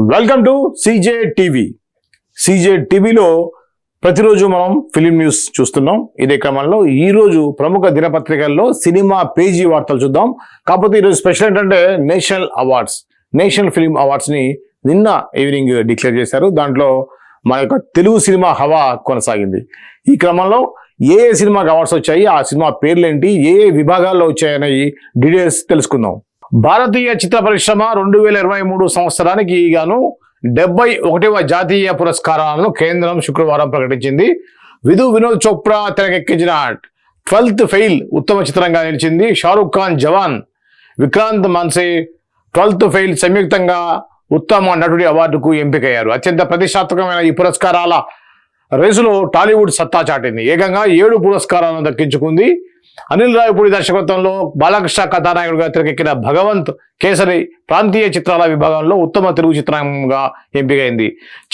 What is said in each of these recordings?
Welcome to CJ TV. CJ టీవీలో ప్రతిరోజు మనం ఫిలిం న్యూస్ చూస్తున్నాం. ఇదే క్రమంలో ఈరోజు ప్రముఖ దినపత్రికల్లో సినిమా పేజీ వార్తలు చూద్దాం. కాకపోతే ఈరోజు స్పెషల్ ఏంటంటే నేషనల్ అవార్డ్స్ నేషనల్ ఫిలిం అవార్డ్స్ని నిన్న ఈవినింగ్ డిక్లేర్ చేశారు. దాంట్లో మన యొక్క తెలుగు సినిమా హవా కొనసాగింది. ఈ క్రమంలో ఏ ఏ సినిమాకి అవార్డ్స్ వచ్చాయి ఆ సినిమా పేర్లేంటి ఏ ఏ విభాగాల్లో వచ్చాయనే డీటెయిల్స్ తెలుసుకుందాం. భారతీయ చిత్ర పరిశ్రమ రెండు వేల ఇరవై మూడు సంవత్సరానికి గాను డెబ్బై ఒకటవ జాతీయ పురస్కారాలను కేంద్రం శుక్రవారం ప్రకటించింది. విధు వినోద్ చోప్రా తెరకెక్కించిన ట్వెల్త్ ఫెయిల్ ఉత్తమ చిత్రంగా నిలిచింది. షారుఖ్ ఖాన్ జవాన్. విక్రాంత్ మాన్సే ట్వెల్త్ ఫెయిల్ సంయుక్తంగా ఉత్తమ నటుడి అవార్డుకు ఎంపికయ్యారు. అత్యంత ప్రతిష్టాత్మకమైన ఈ పురస్కారాల రేసులో టాలీవుడ్ సత్తా చాటింది. ఏకంగా ఏడు పురస్కారాలను దక్కించుకుంది. అనిల్ రాయపూడి దర్శకత్వంలో బాలకృష్ణ కథానాయకుడిగా తెరకెక్కిన భగవంత్ కేసరి ప్రాంతీయ చిత్రాల విభాగంలో ఉత్తమ తెలుగు చిత్రంగా ఎంపికైంది.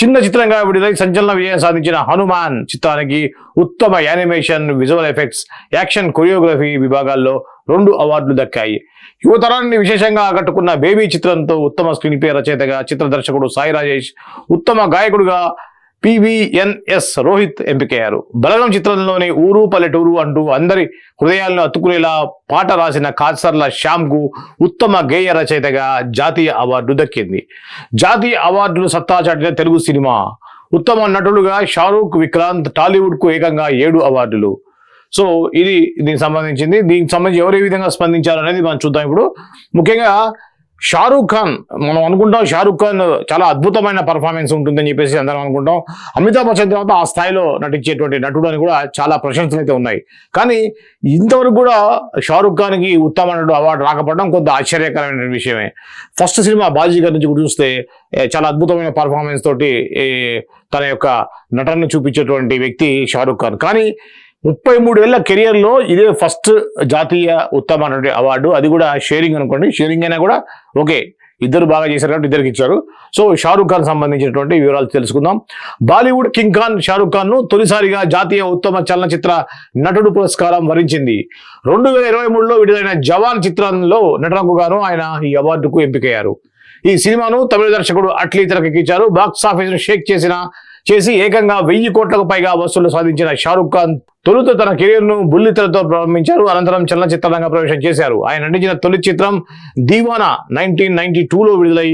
చిన్న చిత్రంగా విడుదలై సంచలన విజయం సాధించిన హనుమాన్ చిత్రానికి ఉత్తమ animation visual effects action choreography విభాగాల్లో రెండు అవార్డులు దక్కాయి. యువతరాన్ని విశేషంగా ఆకట్టుకున్న బేబీ చిత్రంతో ఉత్తమ స్క్రీన్ ప్లే రచయితగా చిత్ర దర్శకుడు సాయి రాజేష్ ఉత్తమ గాయకుడిగా పివిఎన్ఎస్ రోహిత్ ఎంపికయ్యారు. బలగం చిత్రంలోని ఊరు పల్లెటూరు అంటూ అందరి హృదయాలను అత్తుకునేలా పాట రాసిన కాసర్ల శ్యామ్కు ఉత్తమ గేయ రచయితగా జాతీయ అవార్డు దక్కింది. జాతీయ అవార్డులు సత్తా చాటిన తెలుగు సినిమా. ఉత్తమ నటులుగా షారూక్ విక్రాంత్ టాలీవుడ్కు ఏకంగా ఏడు అవార్డులు. సో ఇది దీనికి సంబంధించింది. దీనికి సంబంధించి ఎవరు ఏ విధంగా స్పందించారు అనేది మనం చూద్దాం ఇప్పుడు. ముఖ్యంగా షారూక్ ఖాన్ మనం అనుకుంటాం షారూక్ ఖాన్ చాలా అద్భుతమైన పర్ఫార్మెన్స్ ఉంటుందని చెప్పేసి అందరం అనుకుంటాం. అమితాబ్ బచ్చన్ తర్వాత ఆ స్థాయిలో నటించేటువంటి నటుడు అని కూడా చాలా ప్రశంసలు అయితే ఉన్నాయి. కానీ ఇంతవరకు కూడా షారూక్ ఖాన్కి ఉత్తమ నటుడు అవార్డు రాకపోవడం కొంత ఆశ్చర్యకరమైన విషయమే. ఫస్ట్ సినిమా బాజీ గారి నుంచి కూడా చూస్తే చాలా అద్భుతమైన పర్ఫార్మెన్స్ తోటి తన యొక్క నటనను చూపించేటువంటి వ్యక్తి షారూక్ ఖాన్. కానీ ముప్పై మూడేళ్ళ కెరియర్లో ఇదే ఫస్ట్ జాతీయ ఉత్తమ అవార్డు. అది కూడా షేరింగ్ అనుకోండి. షేరింగ్ అయినా కూడా ఓకే ఇద్దరు బాగా చేశారు కాబట్టి ఇద్దరికి ఇచ్చారు. సో షారూఖ్ ఖాన్ సంబంధించినటువంటి వివరాలు తెలుసుకుందాం. బాలీవుడ్ కింగ్ ఖాన్ షారూఖ్ ఖాన్ను తొలిసారిగా జాతీయ ఉత్తమ చలనచిత్ర నటుడు పురస్కారం వరించింది. రెండు వేల ఇరవై మూడులో విడుదలైన జవాన్ చిత్రంలో నటనకు గాను ఆయన ఈ అవార్డుకు ఎంపికయ్యారు. ఈ సినిమాను తమిళ దర్శకుడు అట్లీ తెరకెక్కించారు బాక్స్ ఆఫీస్ షేక్ చేసిన చేసి ఏకంగా వెయ్యి కోట్లకు పైగా వసూళ్ళు సాధించిన షారూక్ ఖాన్ తొలుత తన కెరీర్ను బుల్లితెరతో ప్రారంభించారు. అనంతరం చలనచిత్రంగా ప్రవేశం చేశారు. ఆయన నటించిన తొలి చిత్రం దీవానా నైన్టీన్ నైన్టీ టూలో విడుదలై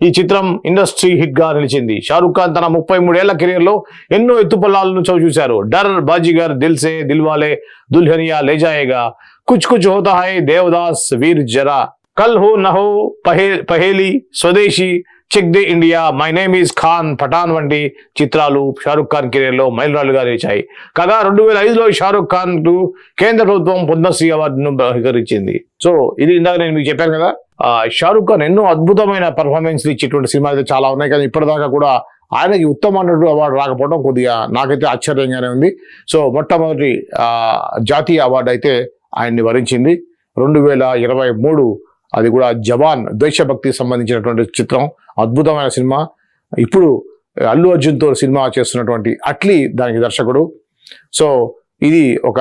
ఈ చిత్రం ఇండస్ట్రీ హిట్గా నిలిచింది. షారూక్ ఖాన్ తన ముప్పై మూడేళ్ళ కెరీర్లో ఎన్నో ఎత్తుపల్లాలను చూశారు డర్ బాజీగర్ దిల్సే దిల్వాలే దుల్హనియా లేజాయేగా కుచ్ కుచ్ హోతా హై దేవదాస్ వీర్ జరా కల్ హో Naa పహే Paheli Swades Chak De India My Name Is Khan Pathaan వంటి చిత్రాలు షారుఖ్ ఖాన్ కెరియర్లో మైలురాళ్ళుగా మైలురాలుగా నిలిచాయి. కాగా రెండు వేల ఐదులో షారుఖ్ ఖాన్కు కేంద్ర ప్రభుత్వం పద్మశ్రీ అవార్డును బహిష్కరించింది. సో ఇది ఇందాక నేను మీకు చెప్పాను కదా షారుఖ్ ఖాన్ ఎన్నో అద్భుతమైన పర్ఫార్మెన్స్లు ఇచ్చేటువంటి సినిమాలు అయితే చాలా ఉన్నాయి కానీ ఇప్పటిదాకా కూడా ఆయనకి ఉత్తమ నటుడు అవార్డు రాకపోవడం కొద్దిగా నాకైతే ఆశ్చర్యంగానే ఉంది. సో మొట్టమొదటి జాతీయ అవార్డు అయితే ఆయన్ని వరించింది. రెండు వేల ఇరవై మూడు అది కూడా జవాన్ దేశభక్తికి సంబంధించినటువంటి చిత్రం అద్భుతమైన సినిమా. ఇప్పుడు అల్లు అర్జున్తో సినిమా చేస్తున్నటువంటి అట్లీ దానికి దర్శకుడు. సో ఇది ఒక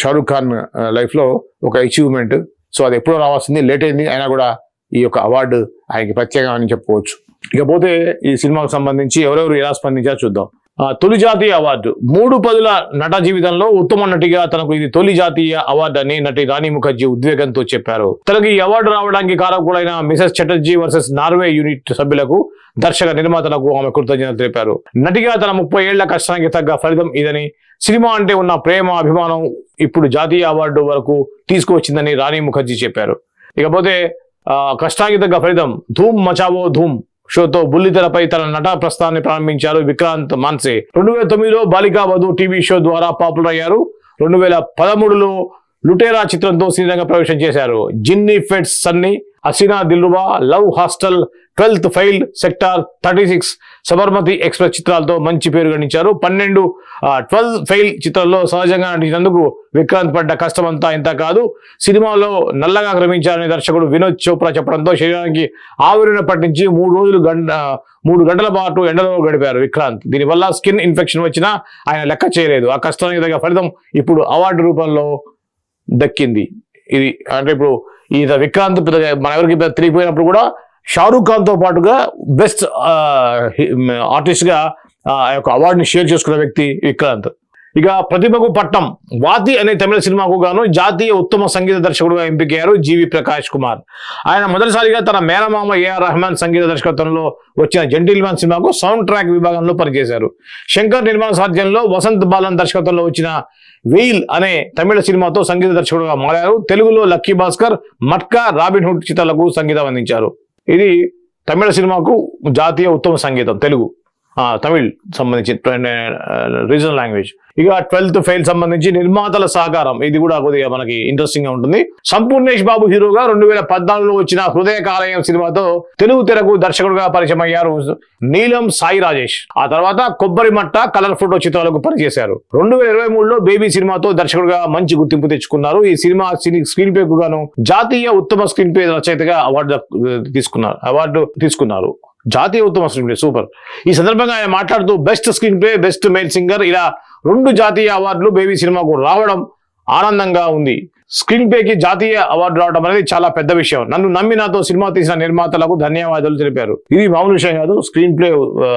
షారుఖ్ ఖాన్ లైఫ్లో ఒక అచీవ్మెంట్ సో అది ఎప్పుడో రావాల్సింది లేట్ అయింది అయినా కూడా ఈ యొక్క అవార్డు ఆయనకి ప్రత్యేకమని చెప్పుకోవచ్చు. ఇకపోతే ఈ సినిమాకు సంబంధించి ఎవరెవరు ఎలా స్పందించారో చూద్దాం. తొలి జాతీయ అవార్డు. మూడు పదుల నట జీవితంలో ఉత్తమ నటిగా తనకు ఇది తొలి జాతీయ అవార్డు అని నటి రాణి ముఖర్జీ ఉద్వేగంతో చెప్పారు. తనకు ఈ అవార్డు రావడానికి కారకుడైన Mrs Chatterjee versus Norway unit సభ్యులకు దర్శక నిర్మాతలకు ఆమె కృతజ్ఞతలు తెలిపారు. నటిగా తన ముప్పై ఏళ్ళ కష్టానికి తగ్గ ఫలితం ఇదని సినిమా అంటే ఉన్న ప్రేమ అభిమానం ఇప్పుడు జాతీయ అవార్డు వరకు తీసుకువచ్చిందని రాణి ముఖర్జీ చెప్పారు. ఇకపోతే కష్టానికి తగ్గ ఫలితం ధూమ్ మచావో ధూమ్. షోతో బుల్లితెరపై తన నట ప్రస్థానాన్ని ప్రారంభించారు విక్రాంత్ మాన్సే. రెండు వేల తొమ్మిదిలో బాలికా వధు టీవీ షో ద్వారా పాపులర్ అయ్యారు. రెండు వేల పదమూడులో లుటేరా చిత్రంతో సినిమాగా ప్రవేశం చేశారు. Ginny weds Sunny Haseen Dillruba love hostel twelfth fail sector thirty six Sabarmati express చిత్రాలతో మంచి పేరు గణించారు. పన్నెండు ట్వెల్వ్ ఫెయిల్ చిత్రంలో సహజంగా నటించినందుకు విక్రాంత్ పడ్డ కష్టమంతా ఇంత కాదు. సినిమాలో నల్లగా క్రమించారని దర్శకుడు వినోద్ చోప్రా చెప్పడంతో శరీరానికి ఆవిరిని పట్టించి మూడు రోజులు గంట మూడు గంటల పాటు ఎండలో గడిపారు విక్రాంత్. దీనివల్ల స్కిన్ ఇన్ఫెక్షన్ వచ్చినా ఆయన లెక్క చేయలేదు. ఆ కష్టానికి తగ్గ ఫలితం ఇప్పుడు అవార్డు రూపంలో దక్కింది. ఇది అంటే ఇప్పుడు ఈ విక్రాంత్ మన ఎవరికి తెలియపోయినప్పుడు కూడా షారూఖ్ ఖాన్తో పాటుగా బెస్ట్ ఆర్టిస్ట్గా ఆ యొక్క అవార్డుని షేర్ చేసుకున్న వ్యక్తి విక్రాంత్. ఇక ప్రతిభకు పట్టం వాతి అనే తమిళ సినిమాకు గాను జాతీయ ఉత్తమ సంగీత దర్శకుడుగా ఎంపికయ్యారు జీవి ప్రకాష్ కుమార్. ఆయన మొదటిసారిగా తన మేనమామ ఏఆర్ రెహమాన్ సంగీత దర్శకత్వంలో వచ్చిన జెంటిల్ మ్యాన్ సినిమాకు సౌండ్ ట్రాక్ విభాగంలో పనిచేశారు. శంకర్ నిర్మాణ సాధ్యంలో వసంత్ బాలన్ దర్శకత్వంలో వచ్చిన వెయిల్ అనే తమిళ సినిమాతో సంగీత దర్శకుడుగా మారారు. తెలుగులో Lucky Bhaskar Matka Robin Hood చిత్రాలకు సంగీతం అందించారు. ఇది తమిళ సినిమాకు జాతీయ ఉత్తమ సంగీతం తెలుగు. తమిళ్ సంబంధించి రీజనల్ లాంగ్వేజ్ uh, ఇక ట్వెల్త్ ఫెయిల్ సంబంధించి నిర్మాతల సహకారం ఇది కూడా కొద్దిగా మనకి ఇంట్రెస్టింగ్గా ఉంటుంది. సంపూర్ణేష్ బాబు హీరోగా రెండు వేల పద్నాలుగులో వచ్చిన హృదయ కాలయం సినిమాతో తెలుగు తెరకు దర్శకుడుగా పరిచయం అయ్యారు నీలం సాయి రాజేష్. ఆ తర్వాత కొబ్బరి మట్ట కలర్ ఫోటో చిత్రాలకు పనిచేశారు. రెండు వేల ఇరవై మూడులో బేబీ సినిమాతో దర్శకుడుగా మంచి గుర్తింపు తెచ్చుకున్నారు. ఈ సినిమా స్క్రీన్ ప్లే కు గాను జాతీయ ఉత్తమ స్క్రీన్ ప్లే రచయితగా అవార్డు uh, తీసుకున్నారు అవార్డు తీసుకున్నారు. జాతీయ ఉత్తమ స్క్రీన్ ప్లే సూపర్. ఈ సందర్భంగా ఆయన మాట్లాడుతూ best screenplay best main singer. ఇలా రెండు జాతీయ అవార్డులు బేబీ సినిమాకు రావడం ఆనందంగా ఉంది. స్క్రీన్ ప్లేకి జాతీయ అవార్డు రావడం అనేది చాలా పెద్ద విషయం. నన్ను నమ్మి నాతో సినిమా తీసిన నిర్మాతలకు ధన్యవాదాలు తెలిపారు. ఇది మామూలు విషయం కాదు. స్క్రీన్ ప్లే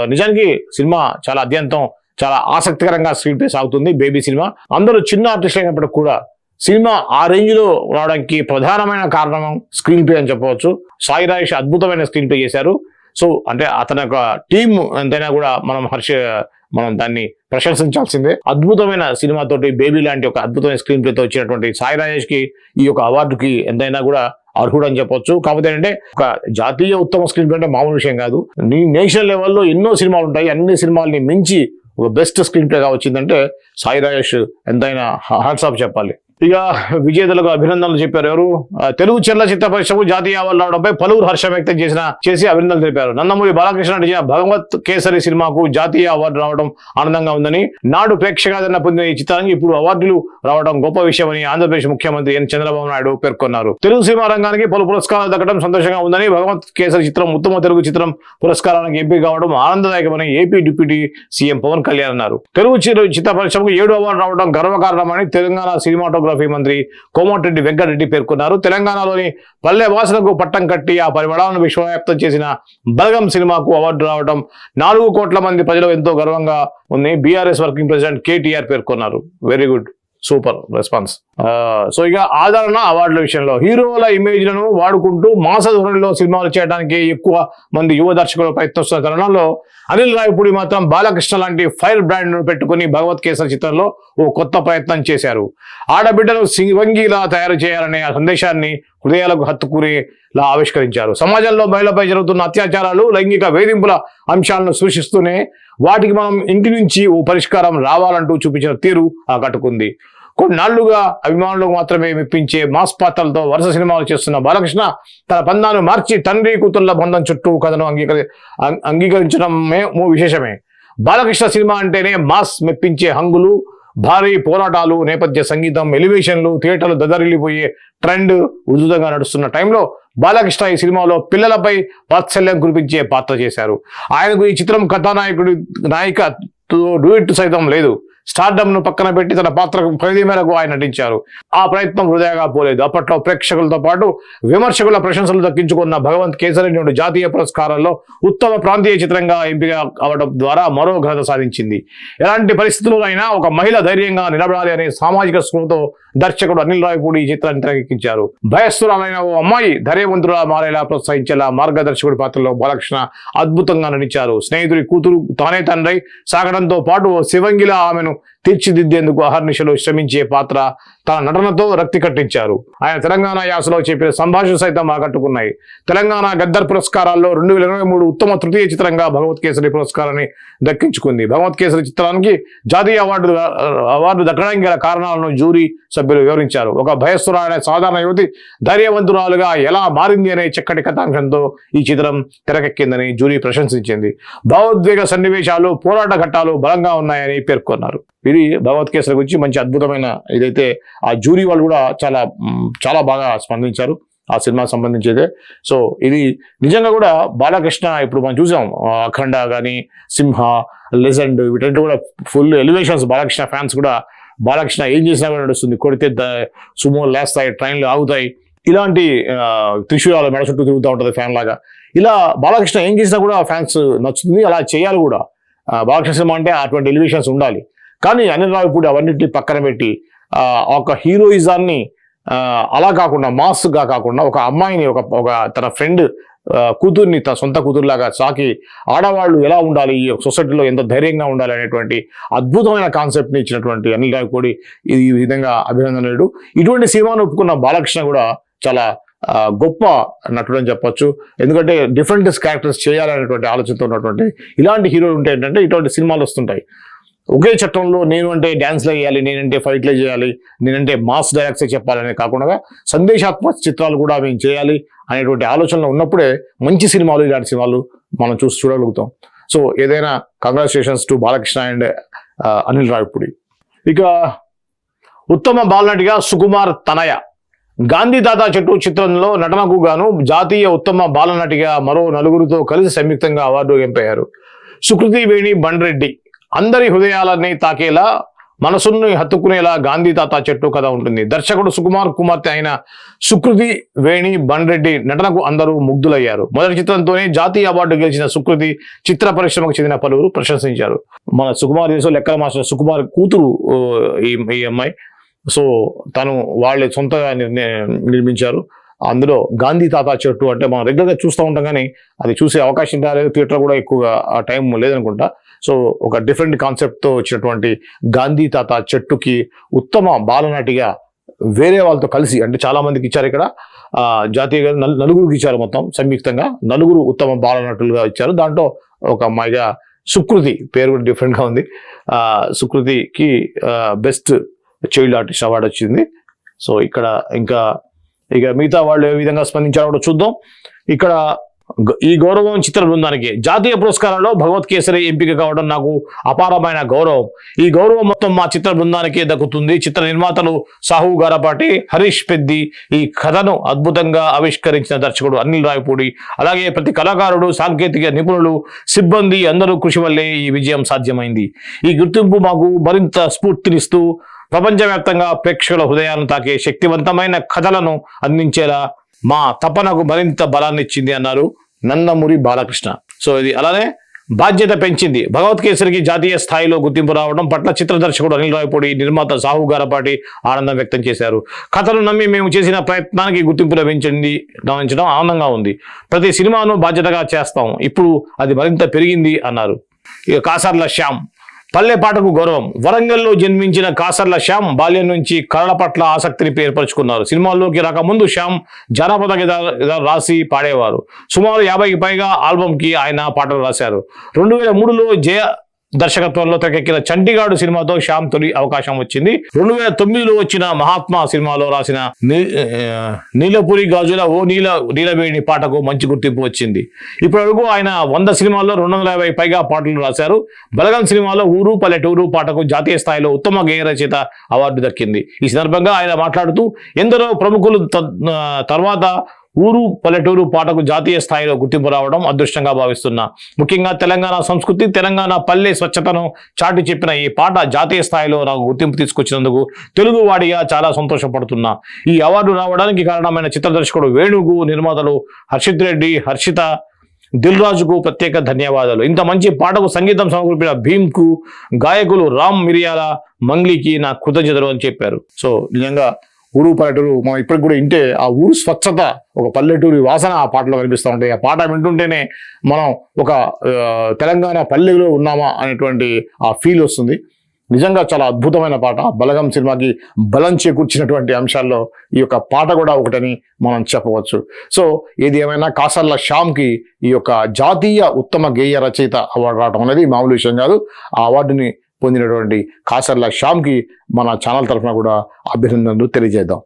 నిజానికి సినిమా చాలా అత్యంతం చాలా ఆసక్తికరంగా స్క్రీన్ ప్లే సాగుతుంది బేబీ సినిమా. అందరూ చిన్న ఆర్టిస్ట్ అయినప్పటికీ కూడా సినిమా ఆ రేంజ్లో రావడానికి ప్రధానమైన కారణం స్క్రీన్ ప్లే అని చెప్పవచ్చు. సాయి రాజేష్ అద్భుతమైన స్క్రీన్ ప్లే చేశారు. సో అంటే అతని యొక్క టీం ఎంతైనా కూడా మనం హర్ష మనం దాన్ని ప్రశంసించాల్సిందే. అద్భుతమైన సినిమాతోటి బేబీ లాంటి ఒక అద్భుతమైన స్క్రీన్ ప్లేతో వచ్చినటువంటి సాయి రాజేష్కి ఈ యొక్క అవార్డుకి ఎంతైనా కూడా అర్హుడు అని చెప్పొచ్చు. కాకపోతే ఏంటంటే ఒక జాతీయ ఉత్తమ స్క్రీన్ ప్లే అంటే మామూలు విషయం కాదు. నీ నేషనల్ లెవెల్లో ఎన్నో సినిమాలు ఉంటాయి. అన్ని సినిమాల్ని మించి ఒక బెస్ట్ స్క్రీన్ ప్లేగా వచ్చిందంటే సాయి రాజేష్ ఎంతైనా హాట్సాప్ ఆఫ్ చెప్పాలి. ఇక విజేతలకు అభినందనలు చెప్పారు ఎవరు? తెలుగు తెలుగు చిత్ర పరిశ్రమ జాతీయ అవార్డు రావడంపై పలువురు హర్షం వ్యక్తం చేసిన చేసి అభినందనలు తెలిపారు. నందమూరి బాలకృష్ణ నటించిన భగవత్ కేసరి సినిమాకు జాతీయ అవార్డు రావడం ఆనందంగా ఉందని నాడు ప్రేక్షకాదరణ పొందిన ఈ చిత్రానికి ఇప్పుడు అవార్డులు రావడం గొప్ప విషయమని ఆంధ్రప్రదేశ్ ముఖ్యమంత్రి ఎన్ చంద్రబాబు నాయుడు పేర్కొన్నారు. తెలుగు సినిమా రంగానికి పలు పురస్కారాలు దక్కడం సంతోషంగా ఉందని భగవత్ కేసరి చిత్రం ఉత్తమ తెలుగు చిత్రం పురస్కారానికి ఎంపిక కావడం ఆనందదాయకమని AP deputy CM Pawan Kalyan అన్నారు. తెలుగు చిత్ర పరిశ్రమకు ఏడు అవార్డు రావడం గర్వకారణమని తెలంగాణ సినిమాటోగ్రఫీ మంత్రి కోమటిరెడ్డి వెంకటరెడ్డి పేర్కొన్నారు. తెలంగాణలోని పల్లె వాసులకు పట్టం కట్టి ఆ పరిమళాలను విశ్వవ్యాప్తం చేసిన బలగం సినిమాకు అవార్డు రావడం నాలుగు కోట్ల మంది ప్రజలు ఎంతో గర్వంగా ఉంది. బీఆర్ఎస్ వర్కింగ్ ప్రెసిడెంట్ కేటీఆర్ పేర్కొన్నారు. Very good. Super response. So ఇక ఆదరణ అవార్డుల విషయంలో హీరోల ఇమేజ్లను వాడుకుంటూ మాస ధోరణిలో సినిమాలు చేయడానికి ఎక్కువ మంది యువ దర్శకులు ప్రయత్నిస్తున్న తరుణంలో అనిల్ రాయపూడి మాత్రం బాలకృష్ణ లాంటి ఫైర్ బ్రాండ్ను పెట్టుకుని భగవత్ కేసరి చిత్రంలో ఓ కొత్త ప్రయత్నం చేశారు. ఆడబిడ్డను శివంగిలా తయారు చేయాలనే ఆ సందేశాన్ని హృదయాలకు హత్తుకునేలా ఆవిష్కరించారు. సమాజంలో మహిళపై జరుగుతున్న అత్యాచారాలు లైంగిక వేధింపుల అంశాలను సూచిస్తూనే వాటికి మనం ఇంటి నుంచి ఓ పరిష్కారం రావాలంటూ చూపించిన తీరు ఆకట్టుకుంది. కొన్నాళ్ళుగా అభిమానులకు మాత్రమే మెప్పించే మాస్ పాత్రలతో వరుస సినిమాలు చేస్తున్న బాలకృష్ణ తన పందాను మార్చి తండ్రి కూతుళ్ళ బంధం చుట్టూ కథను అంగీకరి అంగీకరించడమే విశేషమే. బాలకృష్ణ సినిమా అంటేనే మాస్ మెప్పించే హంగులు భారీ పోరాటాలు నేపథ్య సంగీతం ఎలివేషన్లు థియేటర్లు దదరిల్లిపోయే ట్రెండ్ ఉధృతంగా నడుస్తున్న టైంలో బాలకృష్ణ ఈ సినిమాలో పిల్లలపై వాత్సల్యం కురిపించే పాత్ర చేశారు. ఆయనకు ఈ చిత్రం కథానాయకుడి నాయిక డూయిట్ సైతం లేదు. స్టార్డమ్ను పక్కన పెట్టి తన పాత్ర పరిధి మేరకు ఆయన నటించారు. ఆ ప్రయత్నం హృదయగా పోలేదు. అప్పట్లో ప్రేక్షకులతో పాటు విమర్శకుల ప్రశంసలు దక్కించుకున్న భగవంత్ కేసరి నేడు జాతీయ పురస్కారాల్లో ఉత్తమ ప్రాంతీయ చిత్రంగా ఎంపిక అవడం ద్వారా మరో ఘనత సాధించింది. ఎలాంటి పరిస్థితుల్లోనైనా ఒక మహిళ ధైర్యంగా నిలబడాలి అనే సామాజిక స్పృహతో దర్శకుడు అనిల్ రాయపూడి ఈ చిత్రాన్ని తెరకెక్కించారు. భయస్థురాలైన ఓ అమ్మాయి ధైర్యవంతులా మారేలా ప్రోత్సహించేలా మార్గదర్శకుడి పాత్రలో బాలకృష్ణ అద్భుతంగా నటించారు. స్నేహితుడి కూతురు తానే తండ్రి సాగడంతో పాటు ఓ శివంగిలా ఆమెను తీర్చిదిద్దేందుకు అహర్నిశలు శ్రమించే పాత్ర తన నటనతో రక్తి కట్టించారు. ఆయన తెలంగాణ యాసలో చెప్పిన సంభాషణ సైతం ఆకట్టుకున్నాయి. తెలంగాణ గద్దర్ పురస్కారాల్లో రెండు వేల ఇరవై మూడు ఉత్తమ తృతీయ చిత్రంగా భగవత్ కేసరి పురస్కారాన్ని దక్కించుకుంది. భగవత్ కేసరి చిత్రానికి జాతీయ అవార్డు అవార్డు దక్కడానికి గల కారణాలను జూరీ సభ్యులు వివరించారు. ఒక భయస్సురాలైన సాధారణ యువతి ధైర్యవంతురాలుగా ఎలా మారింది అనే చక్కటి కథాంశంతో ఈ చిత్రం తెరకెక్కిందని జూరీ ప్రశంసించింది. భావోద్వేగ సన్నివేశాలు పోరాట ఘట్టాలు బలంగా ఉన్నాయని పేర్కొన్నారు. ఇది భగవత్ కేసరి గురించి మంచి అద్భుతమైన ఇదైతే ఆ జూరీ వాళ్ళు కూడా చాలా చాలా బాగా స్పందించారు ఆ సినిమా సంబంధించేదే. సో ఇది నిజంగా కూడా బాలకృష్ణ ఇప్పుడు మనం చూసాం అఖండ కానీ సింహ లెజెండ్ వీటంటే కూడా ఫుల్ ఎలివేషన్స్ బాలకృష్ణ ఫ్యాన్స్ కూడా బాలకృష్ణ ఏం చేసినా కూడా నడుస్తుంది. కొడితే సుమో లేస్తాయి ట్రైన్లు ఆగుతాయి. ఇలాంటి ఆ, త్రిశూలాలు మెడ చుట్టూ తిరుగుతూ ఉంటుంది ఫ్యాన్ లాగా. ఇలా బాలకృష్ణ ఏం చేసినా కూడా ఫ్యాన్స్ నచ్చుతుంది అలా చేయాలి కూడా. బాలకృష్ణ సినిమా అంటే అటువంటి ఎలివేషన్స్ ఉండాలి. కానీ అనిల్ రావిపూడి అవన్నింటినీ పక్కన పెట్టి ఒక హీరోయిజాన్ని అలా కాకుండా మాస్గా కాకుండా ఒక అమ్మాయిని ఒక ఒక తన ఫ్రెండ్ కూతుర్ని తన సొంత కూతురులాగా సాకి ఆడవాళ్ళు ఎలా ఉండాలి ఈ సొసైటీలో ఎంత ధైర్యంగా ఉండాలి అనేటువంటి అద్భుతమైన కాన్సెప్ట్ని ఇచ్చినటువంటి అనిల్ రావిపూడి ఈ విధంగా అభినందనలు. ఇటువంటి సినిమాను ఒప్పుకున్న బాలకృష్ణ కూడా చాలా గొప్ప నటుడు అని చెప్పొచ్చు. ఎందుకంటే డిఫరెంట్ క్యారెక్టర్స్ చేయాలనేటువంటి ఆలోచనతో ఉన్నటువంటి ఇలాంటి హీరోలు ఉంటే ఏంటంటే ఇటువంటి సినిమాలు వస్తుంటాయి. ఒకే చట్టంలో నేను అంటే డ్యాన్స్లో వేయాలి నేనంటే ఫైట్లో చేయాలి నేనంటే మాస్ డైలాగ్సే చెప్పాలనే కాకుండా సందేశాత్మక చిత్రాలు కూడా మేము చేయాలి అనేటువంటి ఆలోచనలో ఉన్నప్పుడే మంచి సినిమాలు ఇలాంటి సినిమాలు మనం చూసి చూడగలుగుతాం. సో ఏదైనా congratulations to Balakrishna and Anil Ravipudi. ఇక ఉత్తమ బాలనటిగా సుకుమార్ తనయ. గాంధీ తాత చెట్టు చిత్రంలో నటనకు గాను జాతీయ ఉత్తమ బాలనటిగా మరో నలుగురితో కలిసి సంయుక్తంగా అవార్డు ఎంపయ్యారు. సుకృతి వేణి బండ్రెడ్డి అందరి హృదయాలని తాకేలా మనసును హత్తుకునేలా గాంధీ తాత చెట్టు కథ ఉంటుంది. దర్శకుడు సుకుమార్ కుమార్తె అయిన సుకృతి వేణి బండ్రెడ్డి నటనకు అందరూ ముగ్ధులయ్యారు. మొదటి చిత్రంతోనే జాతీయ అవార్డు గెలిచిన సుకృతి చిత్ర పరిశ్రమకు చెందిన పలువురు ప్రశంసించారు. మన సుకుమార్ దేశం లెక్కల మాస్టర్ సుకుమార్ కూతురు ఈ ఈ అమ్మాయి. సో తను వాళ్ళే సొంతగా నిర్మించారు. అందులో గాంధీ తాత చెట్టు అంటే మనం రెగ్యులర్గా చూస్తూ ఉంటాం కానీ అది చూసే అవకాశం రాలేదు. థియేటర్ కూడా ఎక్కువగా ఆ టైం లేదనుకుంటా. సో ఒక డిఫరెంట్ కాన్సెప్ట్తో వచ్చినటువంటి గాంధీ తాత చెట్టుకి ఉత్తమ బాలనటిగా వేరే వాళ్ళతో కలిసి అంటే చాలా మందికి ఇచ్చారు ఇక్కడ. జాతీయ నలు- నలుగురికి ఇచ్చారు మొత్తం సంయుక్తంగా. నలుగురు ఉత్తమ బాలనటులుగా ఇచ్చారు. దాంట్లో ఒక అమ్మాయిగా సుకృతి పేరు కూడా డిఫరెంట్గా ఉంది. సుకృతికి బెస్ట్ చైల్డ్ ఆర్టిస్ట్ అవార్డు వచ్చింది. సో ఇక్కడ ఇంకా ఇక మిగతా వాళ్ళు ఏ విధంగా స్పందించారో కూడా చూద్దాం. ఇక్కడ ఈ గౌరవం చిత్ర బృందానికి జాతీయ పురస్కారంలో భగవత్ కేసరి ఎంపిక కావడం నాకు అపారమైన గౌరవం. ఈ గౌరవం మొత్తం మా చిత్ర బృందానికే దక్కుతుంది. చిత్ర నిర్మాతలు సాహు గారపాటి హరీష్ పెద్ది ఈ కథను అద్భుతంగా ఆవిష్కరించిన దర్శకుడు అనిల్ రాయపూడి అలాగే ప్రతి కళాకారుడు సాంకేతిక నిపుణులు సిబ్బంది అందరూ కృషి వల్లే ఈ విజయం సాధ్యమైంది. ఈ గుర్తింపు మాకు మరింత స్ఫూర్తినిస్తూ ప్రపంచవ్యాప్తంగా ప్రేక్షకుల హృదయాలను తాకే శక్తివంతమైన కథలను అందించేలా మా తపనకు మరింత బలాన్ని ఇచ్చింది అన్నారు. నందమూరి బాలకృష్ణ. సో ఇది అలానే బాధ్యత పెంచింది. భగవత్ కేసరికి జాతీయ స్థాయిలో గుర్తింపు రావడం పట్ల చిత్ర దర్శకుడు అనిల్ రాయపూడి నిర్మాత సాహు గారపాటి ఆనందం వ్యక్తం చేశారు. కథను నమ్మి మేము చేసిన ప్రయత్నానికి గుర్తింపు లభించింది గమనించడం ఆనందంగా ఉంది. ప్రతి సినిమాను బాధ్యతగా చేస్తాం. ఇప్పుడు అది మరింత పెరిగింది అన్నారు. ఇక కాసర్ల శ్యామ్. పల్లె పాటకు గౌరవం. వరంగల్లో జన్మించిన కాసర్ల శ్యామ్ బాల్యం నుంచి కళల పట్ల ఆసక్తిని ఏర్పరచుకున్నారు సినిమాల్లోకి రాకముందు శ్యామ్ జానపద రాసి పాడేవారు. సుమారు యాభైకి పైగా ఆల్బమ్కి ఆయన పాటలు రాశారు. రెండు వేల మూడులో జయ దర్శకత్వంలో తెరకెక్కిన చండీగాడు సినిమాతో శ్యామ్ తొలి అవకాశం వచ్చింది. రెండు వేల తొమ్మిదిలో వచ్చిన మహాత్మా సినిమాలో రాసిన నీలపురి గాజుల ఓ నీల నీలవేణి పాటకు మంచి గుర్తింపు వచ్చింది. ఇప్పటివరకు ఆయన వంద సినిమాల్లో రెండు వందల యాభై పైగా పాటలు రాశారు. బలగం సినిమాలో ఊరు పల్లెటూరు పాటకు జాతీయ స్థాయిలో ఉత్తమ గేయ రచయిత అవార్డు దక్కింది. ఈ సందర్భంగా ఆయన మాట్లాడుతూ ఎందరో ప్రముఖులు తర్వాత ఊరు పల్లెటూరు పాటకు జాతీయ స్థాయిలో గుర్తింపు రావడం అదృష్టంగా భావిస్తున్నా. ముఖ్యంగా తెలంగాణ సంస్కృతి తెలంగాణ పల్లె స్వచ్ఛతను చాటి చెప్పిన ఈ పాట జాతీయ స్థాయిలో నాకు గుర్తింపు తీసుకొచ్చినందుకు తెలుగు వాడిగా చాలా సంతోషపడుతున్నా. ఈ అవార్డు రావడానికి కారణమైన చిత్ర దర్శకుడు వేణుగు నిర్మాతలు హర్షిత్ రెడ్డి హర్షిత దిల్ రాజుకు ప్రత్యేక ధన్యవాదాలు. ఇంత మంచి పాటకు సంగీతం సమకూర్పిన భీమ్కు గాయకులు రామ్ మిరియాల మంగ్లీకి నా కృతజ్ఞతలు అని చెప్పారు. సో నిజంగా ఊరు పల్లెటూరు మనం ఇప్పటికి కూడా వింటే ఆ ఊరు స్వచ్ఛత ఒక పల్లెటూరి వాసన ఆ పాటలో కనిపిస్తూ ఉంటాయి ఆ పాట వింటుంటేనే మనం ఒక తెలంగాణ పల్లెలో ఉన్నామా అనేటువంటి ఆ ఫీల్ వస్తుంది. నిజంగా చాలా అద్భుతమైన పాట. బలగం సినిమాకి బలం చేకూర్చినటువంటి అంశాల్లో ఈ యొక్క పాట కూడా ఒకటని మనం చెప్పవచ్చు. సో ఏది ఏమైనా కాసర్ల శ్యామ్కి ఈ యొక్క జాతీయ ఉత్తమ గేయ రచయిత అవార్డు రావడం అనేది మామూలు విషయం కాదు. ఆ అవార్డుని పొందినటువంటి కాసర్ల శ్యామ్కి మన ఛానల్ తరఫున కూడా అభినందనలు తెలియజేద్దాం.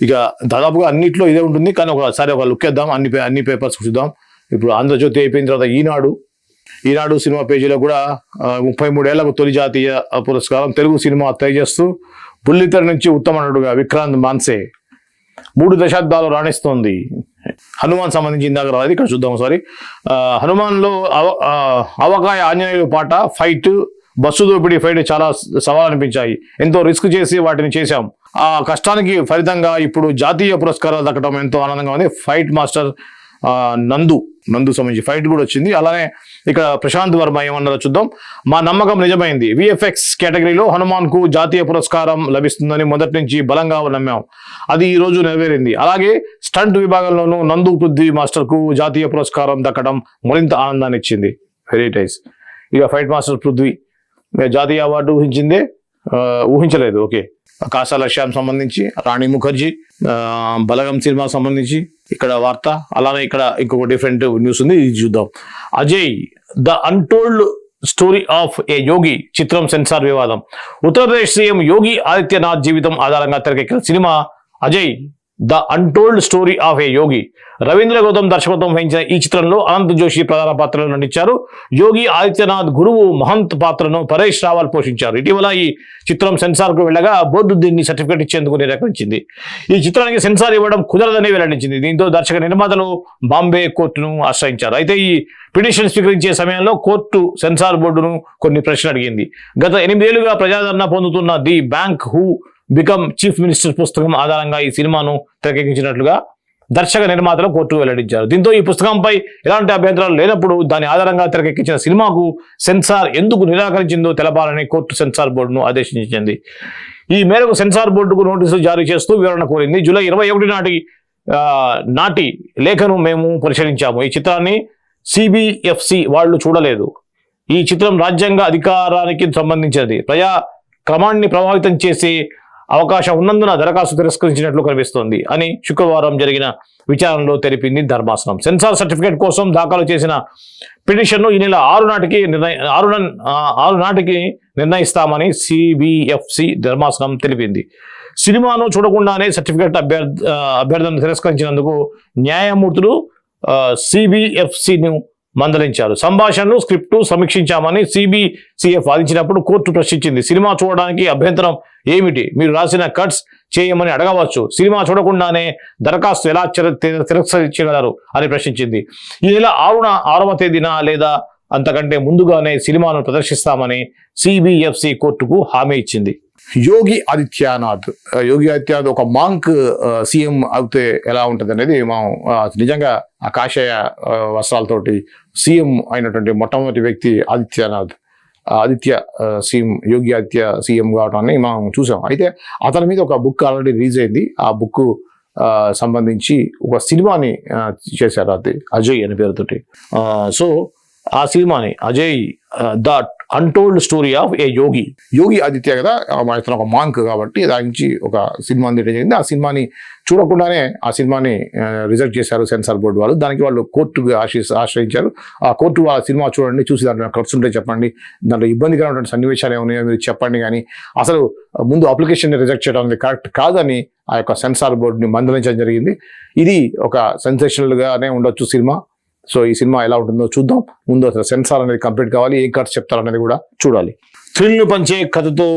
ఇక దాదాపుగా అన్నిట్లో ఇదే ఉంటుంది కానీ ఒకసారి ఒక లుక్ వేద్దాం అన్ని అన్ని పేపర్స్ చూద్దాం. ఇప్పుడు ఆంధ్రజ్యోతి అయిపోయిన తర్వాత ఈనాడు ఈనాడు సినిమా పేజీలో కూడా ముప్పై మూడేళ్ళకు తొలి జాతీయ పురస్కారం తెలుగు సినిమా తెలియజేస్తూ బుల్లితెర నుంచి ఉత్తమ నటుడుగా విక్రాంత్ మాన్సే. మూడు దశాబ్దాలు రాణిస్తోంది. హనుమాన్ సంబంధించి ఇందాక రాదు ఇక్కడ చూద్దాం సారీ హనుమాన్లో అవ అవకాయ ఆంజనేయులు పాట ఫైట్ బస్సు దోపిడీ ఫైట్ చాలా సవాల్ అనిపించాయి ఎంతో రిస్క్ చేసి వాటిని చేశాం. ఆ కష్టానికి ఫలితంగా ఇప్పుడు జాతీయ పురస్కారాలు దక్కడం ఎంతో ఆనందంగా ఉంది. ఫైట్ మాస్టర్ నందు నందు సంబంధించి ఫైట్ కూడా వచ్చింది. అలానే ఇక్కడ ప్రశాంత్ వర్మ ఏమన్నారో చూద్దాం. మా నమ్మకం నిజమైంది. విఎఫ్ఎక్స్ కేటగిరీలో హనుమాన్కు జాతీయ పురస్కారం లభిస్తుందని మొదటి నుంచి బలంగా నమ్మాం. అది ఈ రోజు నెరవేరింది. అలాగే స్టంట్ విభాగంలోనూ నందు పృథ్వీ మాస్టర్కు జాతీయ పురస్కారం దక్కడం మరింత ఆనందాన్ని ఇచ్చింది వెరీ టైస్ ఇక ఫైట్ మాస్టర్ పృథ్వీ జాతీయ అవార్డు ఊహించిందే? ఊహించలేదు. ఓకే. కాసా లక్ష్యాం సంబంధించి రాణి ముఖర్జీ బలగం సినిమా సంబంధించి ఇక్కడ వార్త అలానే ఇక్కడ ఇంకొక డిఫరెంట్ న్యూస్ ఉంది ఇది చూద్దాం. Ajay the untold story of a Yogi చిత్రం సెన్సార్ వివాదం. ఉత్తరప్రదేశ్ సీఎం యోగి ఆదిత్యనాథ్ జీవితం ఆధారంగా తెరకెక్కిన cinema Ajay. The untold story of a Yogi Ravindra Gautam దర్శకత్వం వహించిన ఈ చిత్రంలో అనంత్ జోషి ప్రధాన పాత్రలో నటించారు. యోగి ఆదిత్యనాథ్ గురువు మహంత్ పాత్రను పరేష్ రావల్ పోషించారు. ఇటీవల ఈ చిత్రం సెన్సార్కు వెళ్ళగా బోర్డు దీన్ని సర్టిఫికేట్ ఇచ్చేందుకు నిరాకరించింది ఈ చిత్రానికి సెన్సార్ ఇవ్వడం కుదరదని వెల్లడించింది. దీంతో దర్శక నిర్మాతలు బాంబే కోర్టును ఆశ్రయించారు. అయితే ఈ పిటిషన్ స్వీకరించే సమయంలో కోర్టు సెన్సార్ బోర్డును కొన్ని ప్రశ్నలు అడిగింది. గత ఎనిమిదేళ్ళుగా ప్రజాదరణ పొందుతున్న the monk who become chief minister పుస్తకం ఆధారంగా ఈ సినిమాను తెరకెక్కించినట్లుగా దర్శక నిర్మాతలు కోర్టు వెల్లడించారు. దీంతో ఈ పుస్తకంపై ఎలాంటి అభ్యంతరాలు లేనప్పుడు దాని ఆధారంగా తెరకెక్కించిన సినిమాకు సెన్సార్ ఎందుకు నిరాకరించిందో తెలపాలని కోర్టు సెన్సార్ బోర్డును ఆదేశించింది. ఈ మేరకు సెన్సార్ బోర్డుకు నోటీసులు జారీ చేస్తూ వివరణ కోరింది. జూలై ఇరవై ఒకటి నాటి నాటి లేఖను మేము పరిశీలించాము. ఈ చిత్రాన్ని సిబిఎఫ్సి వాళ్ళు చూడలేదు. ఈ చిత్రం రాజ్యాంగ అధికారానికి సంబంధించినది. ప్రజా క్రమాన్ని ప్రభావితం చేసే అవకాశం ఉన్నందున దరఖాస్తు తిరస్కరించినట్లు కనిపిస్తోంది అని శుక్రవారం జరిగిన విచారణలో తెలిపింది ధర్మాసనం. సెన్సార్ సర్టిఫికేట్ కోసం దాఖలు చేసిన పిటిషన్ను ఈ నెల ఆరు నాటికి నిర్ణయ ఆరు ఆరు నాటికి నిర్ణయిస్తామని సిబిఎఫ్సి ధర్మాసనం తెలిపింది. సినిమాను చూడకుండానే సర్టిఫికేట్ అభ్యర్థ అభ్యర్థనను తిరస్కరించినందుకు న్యాయమూర్తులు సిబిఎఫ్సిను మందలించారు. సంభాషణలు స్క్రిప్టు సమీక్షించామని సిబిసిఎఫ్ వాదించినప్పుడు కోర్టు ప్రశ్నించింది. సినిమా చూడడానికి అభ్యంతరం ఏమిటి? మీరు రాసిన కట్స్ చేయమని అడగవచ్చు. సినిమా చూడకుండానే దరఖాస్తు ఎలా తిరస్కరించగలరు అని ప్రశ్నించింది. ఈ నెల ఆరున ఆరవ తేదీన లేదా అంతకంటే ముందుగానే సినిమాను ప్రదర్శిస్తామని సిబిఎఫ్సి కోర్టుకు హామీ ఇచ్చింది. యోగి ఆదిత్యనాథ్. యోగి ఆదిత్యనాథ్ ఒక మాంక్ సీఎం అవుతే ఎలా ఉంటుంది అనేది మనం నిజంగా ఆ కాషాయ వస్త్రాలతోటి సీఎం అయినటువంటి మొట్టమొదటి వ్యక్తి ఆదిత్యనాథ్. ఆదిత్య సీఎం యోగి ఆదిత్య సీఎం కావడాన్ని మనం చూసాం. అయితే అతని మీద ఒక బుక్ ఆల్రెడీ రిలీజ్ అయింది. ఆ బుక్ సంబంధించి ఒక సినిమాని చేశారు అది. అజయ్ అనే పేరుతోటి. సో ఆ సినిమాని Ajay the untold story of a Yogi Yogi Aditya కదా ఇతను ఒక మాంక్ కాబట్టి దాని నుంచి ఒక సినిమా తీయడం జరిగింది. ఆ సినిమాని చూడకుండానే ఆ సినిమాని రిజెక్ట్ చేశారు సెన్సార్ బోర్డు వాళ్ళు. దానికి వాళ్ళు కోర్టుకు ఆశ్రయి ఆశ్రయించారు. ఆ కోర్టు ఆ సినిమా చూడండి చూసి దాంట్లో ఖర్చు ఉంటే చెప్పండి. దాంట్లో ఇబ్బందికరమైనటువంటి సన్నివేశాలు ఏమున్నాయో మీరు చెప్పండి కానీ అసలు ముందు అప్లికేషన్ రిజెక్ట్ చేయడం అనేది కరెక్ట్ కాదని ఆ యొక్క సెన్సార్ బోర్డుని మందలించడం జరిగింది. ఇది ఒక సెన్సేషనల్గానే ఉండొచ్చు సినిమా. సో ఈ సినిమా ఎలా ఉంటుందో చూద్దాం. ముందు అసలు సెన్సార్ అనేది కంప్లీట్ కావాలి ఏ కట్స్ చెప్తారు అనేది కూడా చూడాలి. థ్రిల్ను పంచే కథతో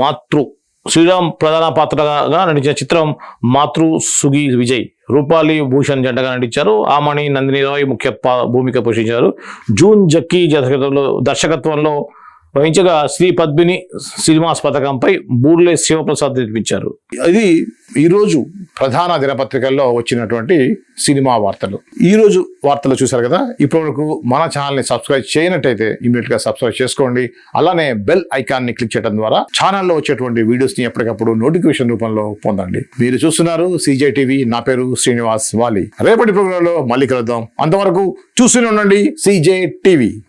మాతృ శ్రీరామ్ ప్రధాన పాత్రగా నటించిన చిత్రం మాతృ సుగి విజయ్ రూపాలి భూషణ్ జంటగా నటించారు. ఆమణి నందిని రాయ్ ముఖ్య భూమిక పోషించారు. జూన్ జక్కీ దర్శకత్వంలో దర్శకత్వంలో వహించగా శ్రీ పద్మిని సినిమాస్ పథకంపై బూర్లే శివప్రసాద్ నిర్మించారు. ఇది ఈరోజు ప్రధాన దినపత్రికల్లో వచ్చినటువంటి సినిమా వార్తలు. ఈరోజు వార్తలు చూశారు కదా? ఇప్పటివరకు మన ఛానల్ని సబ్స్క్రైబ్ చేయనట్టయితే ఇమీడియట్గా సబ్స్క్రైబ్ చేసుకోండి. అలానే బెల్ ఐకాన్ని క్లిక్ చేయడం ద్వారా ఛానల్లో వచ్చేటువంటి వీడియోస్ని ఎప్పటికప్పుడు నోటిఫికేషన్ రూపంలో పొందండి. మీరు చూస్తున్నారు సీజే టీవీ నా పేరు శ్రీనివాస్ వాలి. రేపటి ప్రోగ్రాంలో మళ్ళీ కలుద్దాం. అంతవరకు చూస్తూనే ఉండండి సీజే టీవీ.